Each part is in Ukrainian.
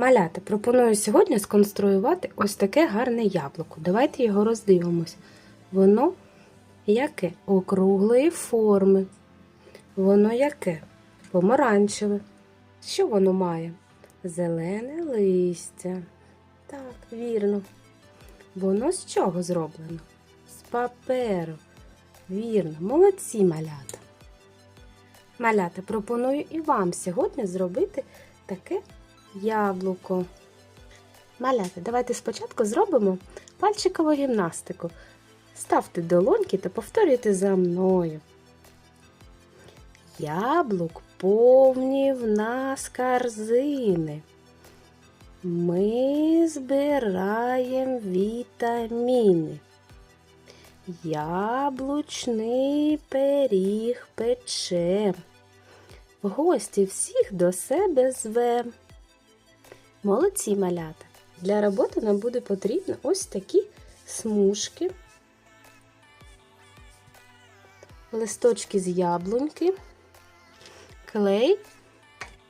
Малята, пропоную сьогодні сконструювати ось таке гарне яблуко. Давайте його роздивимось. Воно яке? Округлої форми. Воно яке? Помаранчеве. Що воно має? Зелене листя. Так, вірно. Воно з чого зроблено? З паперу. Вірно, молодці малята. Малята, пропоную і вам сьогодні зробити таке яблуко. Малята, давайте спочатку зробимо пальчикову гімнастику. Ставте долоньки та повторюйте за мною. Яблук повні в нас корзини. Ми збираємо вітаміни. Яблучний пиріг пече. Гості всіх до себе зве. Молодці малята. Для роботи нам буде потрібно ось такі смужки, листочки з яблуньки, клей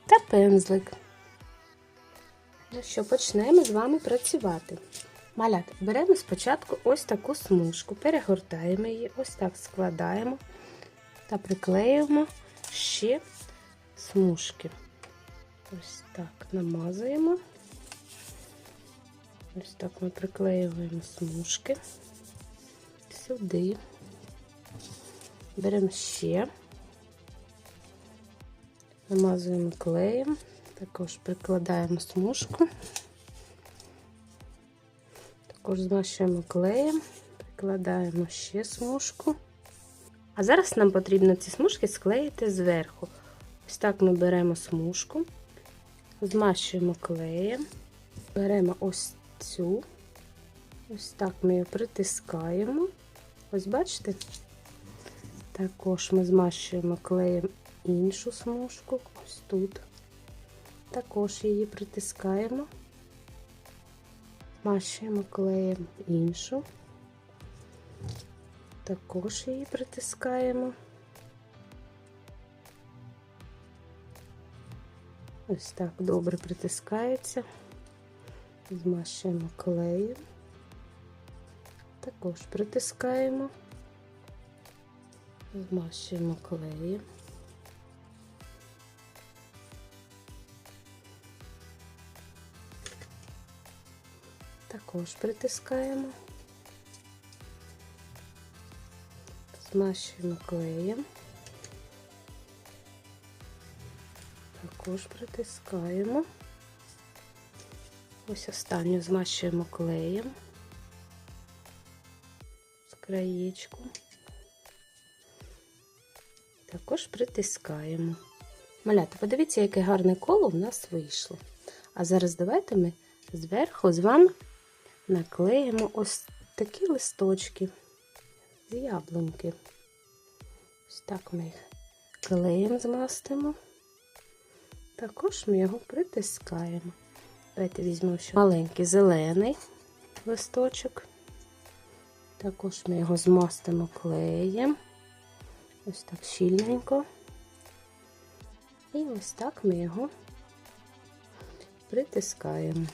та пензлик. Ну що, почнемо з вами працювати. Малята, беремо спочатку ось таку смужку, перегортаємо її, ось так складаємо та приклеюємо ще смужки. Ось так намазуємо. Ось так ми приклеюємо смужки сюди. Беремо ще, намазуємо клеєм, також прикладаємо смужку. Також змащуємо клеєм, прикладаємо ще смужку. А зараз нам потрібно ці смужки склеїти зверху. Ось так ми беремо смужку, змащуємо клеєм, беремо ось цю, ось так ми її притискаємо. Ось бачите? Також ми змащуємо клеєм іншу смужку, ось тут. Також її притискаємо. Змащуємо клеєм іншу, також її притискаємо. Ось так добре притискається, змащуємо клеєм, також притискаємо, змащуємо клеєм. Також притискаємо, змащуємо клеєм, також притискаємо. Ось останню змащуємо клеєм з краєчку. Також притискаємо. Малята, подивіться, яке гарне коло в нас вийшло. А зараз давайте ми зверху з вами наклеїмо ось такі листочки з яблуньки. Ось так ми їх клеєм змастимо. Також ми його притискаємо. Давайте візьмемо ще маленький зелений листочок. Також ми його змастимо клеєм. Ось так щільненько. І ось так ми його притискаємо.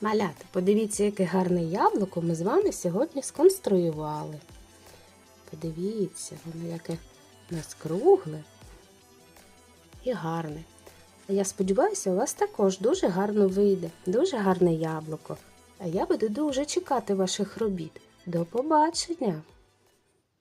Малята, подивіться, яке гарне яблуко ми з вами сьогодні сконструювали. Подивіться, воно яке у нас кругле і гарне. Я сподіваюся, у вас також дуже гарно вийде, дуже гарне яблуко. А я буду дуже чекати ваших робіт. До побачення!